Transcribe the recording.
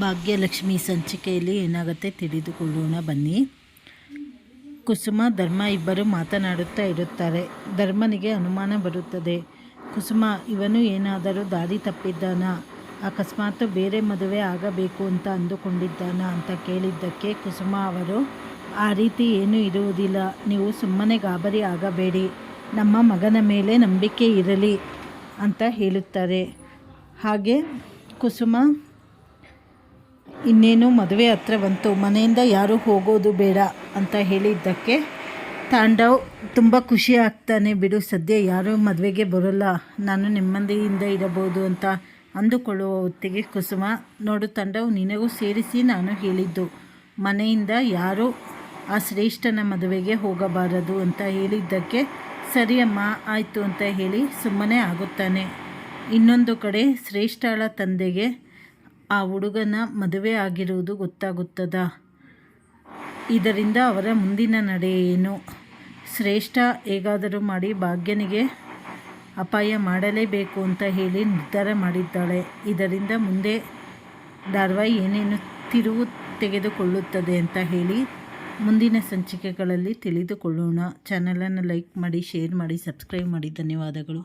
ಭಾಗ್ಯಲಕ್ಷ್ಮಿ ಸಂಚಿಕೆಯಲ್ಲಿ ಏನಾಗುತ್ತೆ ತಿಳಿದುಕೊಳ್ಳೋಣ, ಬನ್ನಿ. ಕುಸುಮ, ಧರ್ಮ ಇಬ್ಬರು ಮಾತನಾಡುತ್ತಾ ಇರುತ್ತಾರೆ. ಧರ್ಮನಿಗೆ ಅನುಮಾನ ಬರುತ್ತದೆ. ಕುಸುಮ, ಇವನು ಏನಾದರೂ ದಾರಿ ತಪ್ಪಿದ್ದಾನ? ಅಕಸ್ಮಾತ್ ಬೇರೆ ಮದುವೆ ಆಗಬೇಕು ಅಂತ ಅಂದುಕೊಂಡಿದ್ದಾನ ಅಂತ ಕೇಳಿದ್ದಕ್ಕೆ ಕುಸುಮ ಅವರು, ಆ ರೀತಿ ಏನೂ ಇರುವುದಿಲ್ಲ. ನೀವು ಸುಮ್ಮನೆ ಗಾಬರಿ ಆಗಬೇಡಿ. ನಮ್ಮ ಮಗನ ಮೇಲೆ ನಂಬಿಕೆ ಇರಲಿ ಅಂತ ಹೇಳುತ್ತಾರೆ. ಹಾಗೆ ಕುಸುಮ ಇನ್ನೇನು ಮದುವೆ ಹತ್ರ ಬಂತು, ಮನೆಯಿಂದ ಯಾರೂ ಹೋಗೋದು ಬೇಡ ಅಂತ ಹೇಳಿದ್ದಕ್ಕೆ ತಾಂಡವ್ ತುಂಬ ಖುಷಿ ಆಗ್ತಾನೆ, ಬಿಡು ಸದ್ಯ ಯಾರೂ ಮದುವೆಗೆ ಬರೋಲ್ಲ, ನಾನು ನೆಮ್ಮದಿಯಿಂದ ಇರಬಹುದು ಅಂತ ಅಂದುಕೊಳ್ಳುವ ಹೊತ್ತಿಗೆ ಕುಸುಮ, ನೋಡು ತಾಂಡವ್, ನಿನಗೂ ಸೇರಿಸಿ ನಾನು ಹೇಳಿದ್ದು, ಮನೆಯಿಂದ ಯಾರೂ ಆ ಶ್ರೇಷ್ಠನ ಮದುವೆಗೆ ಹೋಗಬಾರದು ಅಂತ ಹೇಳಿದ್ದಕ್ಕೆ ಸರಿಯಮ್ಮ ಆಯಿತು ಅಂತ ಹೇಳಿ ಸುಮ್ಮನೆ ಆಗುತ್ತಾನೆ. ಇನ್ನೊಂದು ಕಡೆ ಶ್ರೇಷ್ಠಳ ತಂದೆಗೆ ಆ ಹುಡುಗನ ಮದುವೆ ಆಗಿರುವುದು ಗೊತ್ತಾಗುತ್ತದ? ಇದರಿಂದ ಅವರ ಮುಂದಿನ ನಡೆ ಏನು? ಶ್ರೇಷ್ಠ ಹೇಗಾದರೂ ಮಾಡಿ ಭಾಗ್ಯನಿಗೆ ಅಪಾಯ ಮಾಡಲೇಬೇಕು ಅಂತ ಹೇಳಿ ನಿರ್ಧಾರ ಮಾಡಿದ್ದಾಳೆ. ಇದರಿಂದ ಮುಂದೆ ಧಾರಾವಾಹಿ ಏನೇನು ತಿರುವು ತೆಗೆದುಕೊಳ್ಳುತ್ತದೆ ಅಂತ ಹೇಳಿ ಮುಂದಿನ ಸಂಚಿಕೆಗಳಲ್ಲಿ ತಿಳಿದುಕೊಳ್ಳೋಣ. ಚಾನಲನ್ನು ಲೈಕ್ ಮಾಡಿ, ಶೇರ್ ಮಾಡಿ, ಸಬ್ಸ್ಕ್ರೈಬ್ ಮಾಡಿ. ಧನ್ಯವಾದಗಳು.